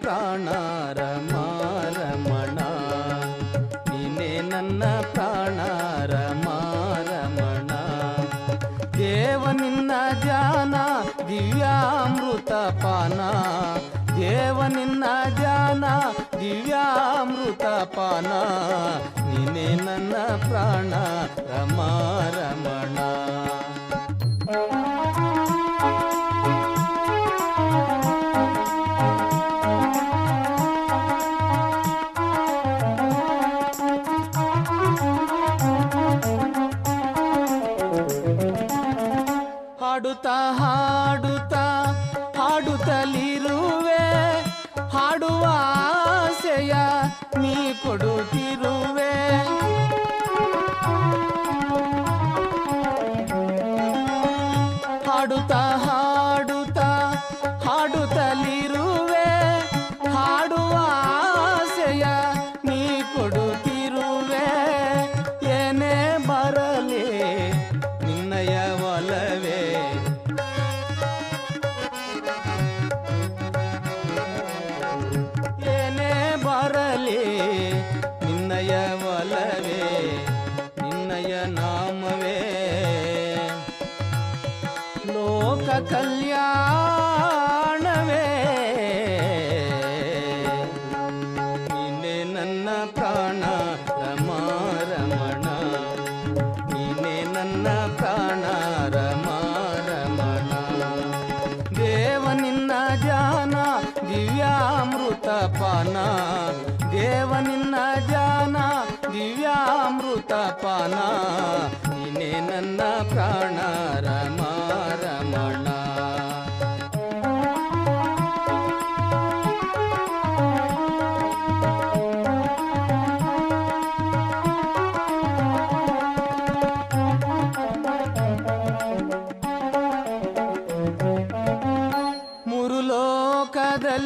ಪ್ರಾಣ ರಮಾರಮಣ ನೀನೇ ನನ್ನ ಪ್ರಾಣ ರಮಾರಮಣ ದೇವ ನಿನ್ನ ಜಾನ ದಿವ್ಯಾಮೃತ ಪಾನ ದೇವ ನಿನ್ನ ಜಾನ ದಿವ್ಯಾಮೃತ ಪಾನ ನೀನೇ ನನ್ನ ಪ್ರಾಣ ರಮಾರಮಣ ಹಾಡುತ್ತಾ ಹಾಡುತ್ತಾ ಹಾಡುತ್ತಲಿರುವೆ. ಹಾಡುವ ಆಸೆಯ ನೀ ಕೊಡುತ್ತಿರುವೆ. ಹಾಡುತ್ತಾ ಲೋಕ ಕಲ್ಯಾಣವೇ ನೀನೆ ನನ್ನ ಪ್ರಾಣ ರಮಾರಮಣ ನೀನೆ ನನ್ನ ಪ್ರಾಣ ರಮಾರಮಣ ದೇವ ನಿನ್ನ ಜಾನ ದಿವ್ಯಾಮೃತ ಪಾನ ದೇವ ನಿನ್ನ ಜಾನ ದಿವ್ಯಾಮೃತ ಪಾನ ನೀನೆ ನನ್ನ ಪ್ರಾಣ